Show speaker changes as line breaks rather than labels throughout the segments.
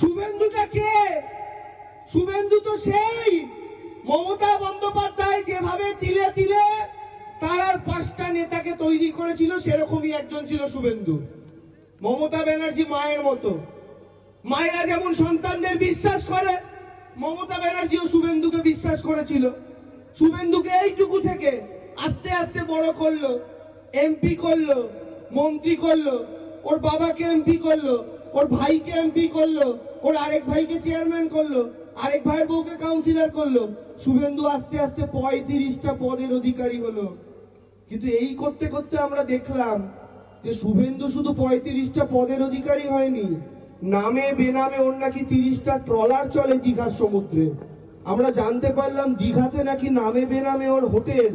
শুভেন্দুটা কে শুভেন্দু তো সেই মমতা বন্দ্যোপাধ্যায় যেভাবে তিলে তিলে তার আর পাঁচটা নেতাকে তৈরি করেছিল, সেরকমই একজন ছিল শুভেন্দু। মমতা ব্যানার্জি মায়ের মতো। মায়েরা যেমন সন্তানদের বিশ্বাস করে, মমতা ব্যানার্জিও শুভেন্দুকে বিশ্বাস করেছিল। শুভেন্দুকে এইটুকু থেকে আস্তে আস্তে বড় করল, এমপি করল, মন্ত্রী করল, ওর বাবাকে এমপি করল ওর ভাইকে এমপি করল, ওর আরেক ভাইকে চেয়ারম্যান করল, আরেক ভাইয়ের বউকে কাউন্সিলর করল। শুভেন্দু আস্তে আস্তে পঁয়ত্রিশটা পদের অধিকারী হলো। কিন্তু এই করতে করতে আমরা দেখলাম যে শুভেন্দু শুধু পঁয়ত্রিশটা পদের অধিকারী হয়নি, নামে বেনামে ওর নাকি তিরিশটা ট্রলার চলে দীঘার সমুদ্রে। আমরা জানতে পারলাম দীঘাতে নাকি নামে বেনামে ওর হোটেল।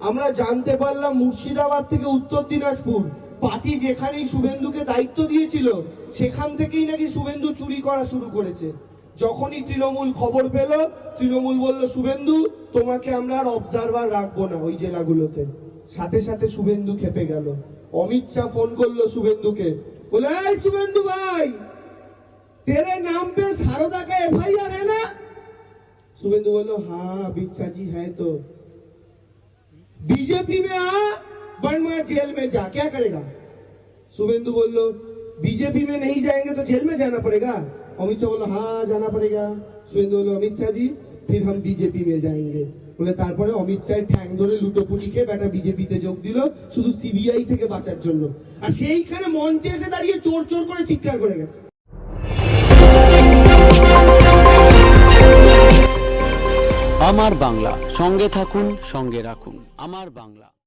আমরা জানতে পারলাম মুর্শিদাবাদ থেকে উত্তর দিনাজপুর। পার্টি যেখানেই শুভেন্দুকে দায়িত্ব দিয়েছিল সেখান থেকেই নাকি শুভেন্দু চুরি করা শুরু করেছে যখনই তৃণমূল খবর পেল তৃণমূল বলল শুভেন্দু তোমাকে আমরা আর অবজারভার রাখবো না ওই জেলাগুলোতে সাথে সাথে শুভেন্দু খেপে গেল অমিত শাহ ফোন করলো শুভেন্দুকে বলে এই শুভেন্দু ভাই तेरे नाम पे सारदा का एफ आई आर है ना शुभेंदु बोलो हाँ अमित शाह जी है तो बीजेपी में आ बड़मा जेल में जा क्या करेगा शुभेंदु बोलो बीजेपी में नहीं जाएंगे तो जेल में जाना पड़ेगा अमित शाह बोलो हाँ जाना पड़ेगा शुभेंदु बोलो अमित शाह जी फिर हम बीजेपी में जाएंगे বলে তারপরে অমিত শাহ ঠ্যাং ধরে লুটোপুটি খেয়ে বেটা বিজেপিতে যোগ দিল শুধু সিবিআই থেকে বাঁচার জন্য আর সেইখানে মঞ্চে এসে দাঁড়িয়ে চোর চোর করে চিৎকার করে গেছে
আমার বাংলা সঙ্গে থাকুন সঙ্গে রাখুন আমার বাংলা